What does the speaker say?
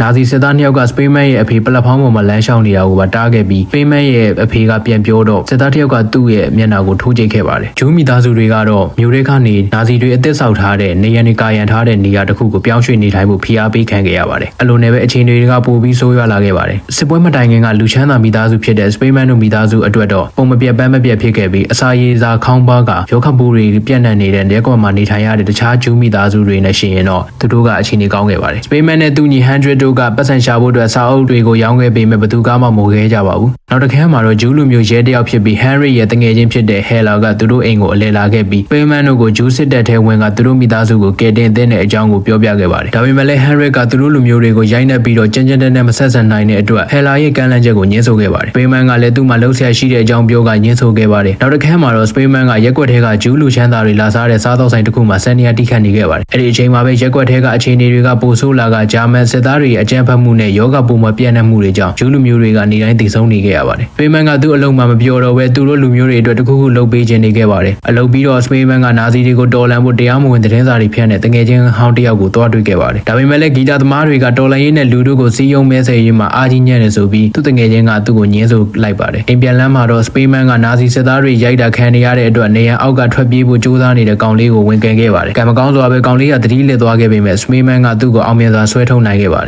နာဇီစစ်သားနှစ်ယောက်ကစပိန်မန်ရဲ့အဖေပလက်ဖောင်းပေါ်မှာလမ်းလျှောက်နေတာကိုပါတားခဲ့ပြီးစပိန်မန်ရဲ့အဖေကပြန်ပြောတော့စစ်သားတစ်ယောက်ကသူ့ရဲ့မျက်နှာကိုထိုးကြိတ်ခဲ့ပါတယ်ဂျူးမိသားစုတွေကတော့မြို့တွေကနေနာဇီတွေအသက်ဆောက်ထားတဲ့နေရန်တွေကာရန်ထားတဲ့နေရာတစ်ခုကိုပြောင်းရွှေ့နေထိုင်ဖို့ဖိအားပေးခံခဲ့ရပါတယ်အလိုနဲ့ပဲအခြေအနေတွေကပိုပြီးဆိုးရွားလာခဲ့ပါတယ်စစ်ပွဲမတိုင်ခင်ကလူချမ်းသာမိသားစုဖြစ်တဲ့စပိန်မန်တို့မိသားစုအတွက်တော့ပုံမပြတ်ပန်းမပြတ်ဖြစ်ခဲ့ပြီးအစာရေစာခေါင်းပါးကရောခပူတွေပြန့်နှံ့နေတဲ့နေကွက်မှာနေထိုင်ရတဲ့တခြားဂျူးမိသားစုတွေနဲ့ရှင်ရင်တော့သူတို့ကအခြေအနေကောင်းခဲ့ပါတယ်စပိန်မန်နဲ့သူညီ100တို့ကပတ်စံရှာဖို့အတွက်စာအုပ်တွေကိုရောင်းခဲ့ပေမဲ့ဘယ်သူကမှမဝယ်ခဲ့ကြပါဘူးနောက်တစ်ခါမှာတော့ဂျူးလူမျိုးရဲတယောက်ဖြစ်ပြီး Henry ရဲ့တငယ်ချင်းဖြစ်တဲ့ Hela ကသူတို့အိမ်ကိုအလဲလာခဲ့ပြီးစပိန်မန်တို့ကိုဂျူးစစ်တပ်ထဲဝင်ကသူတို့မိသားစုကိုကယ်တင်တဲ့အကြောင်းကိုပြောပြခဲ့ပါတယ်ဒါပေမဲ့လည်း Henry ကသူတို့လူမျိုးတွေကိုရိုက်နှက်ပြီးတော့ကြမ်းကြမ်းတမ်းတမ်းမဆက်ဆံနိုင်တဲ့အတွက် Hela ရဲ့ကမ်းလှမ်းချက်ကိုညှင်းဆိုခဲ့ပါတယ်စပိန်မန်ကလည်းသူ့မှာလှုပ်ရှားရှိတဲ့အကြောင်းပြောကညှင်းဆိုခဲ့ပါတယ်နောက်တစ်ခါမှာတော့စပိန်မန်ကရက်ကွက်ထဲကဂျူးလူချမ်းသားတွေလာစားတဲ့စားသောက်ဆိုင်တစ်ခုမှာဆန်နီယာတိခတ်နေခဲ့ပါတယ်အဲ့ဒီအချိန်မှာပဲရက်ကွက်ထဲကအခြေအနေတွေကပိုဆိုးလာကဂျာမန်စစ်သားတွေရဲ့အကြမ်းဖက်မှုနဲ့ယောဂပုံမပြန့်နှံ့မှုတွေကြောင့်ဂျူးလူမျိုးတွေကနေတိုင်းတည်ဆုံးနေခဲ့ရပါတယ်စပိန်မန်ကသူ့အလုံးမှာမပြောတော့ဘဲသူတို့လူမျိုးတွေအတွက်တခုခုလုပ်ပေးခြင်းနေခဲ့ပါတယ်အလုပ်ပြီးတော့စပိန်မန်ကနာဇီတွေကိုတော်လန်ဖို့တရားမဝင်သတင်းစာတွေဖြန့်တဲ့တငယ်ချင်းဟောင်းတစ်ယောက်ကိုတွားတွေ့ခဲ့ပါတယ်ဒါပေမဲ့လည်းဂီတာသမားတွေကတော်လန်ရေးနဲ့လူတို့ကိုစီးယုံမဲဆယ်ရေးမှာအာကြီးညံ့နေဆိုပြီးသူ့တငယ်ချင်းကသူ့ကိုညှင်းဆိုလိုက်ပါတယ်အိမ်ပြန်လမ်းမှာတော့စပိန်မန်ကနာဇီစစ်သားတွေရိုက်တာခံနေရတဲ့အတွက်နေရန်အောက်ကထွက်ပြေးဖို့ကြိုးစားနေတဲ့ကောင်လေးကိုဝင်ကန်ခဲ့ပါတယ်ကံမကောင်းစွာပဲကောင်လေးကတတိလစ်သွားခဲ့ပေမဲ့စပိန်မန်ကသူ့ကိုအောင်မြင်စွာဆွဲထုတ်နိုင်ခဲ့ပါတယ်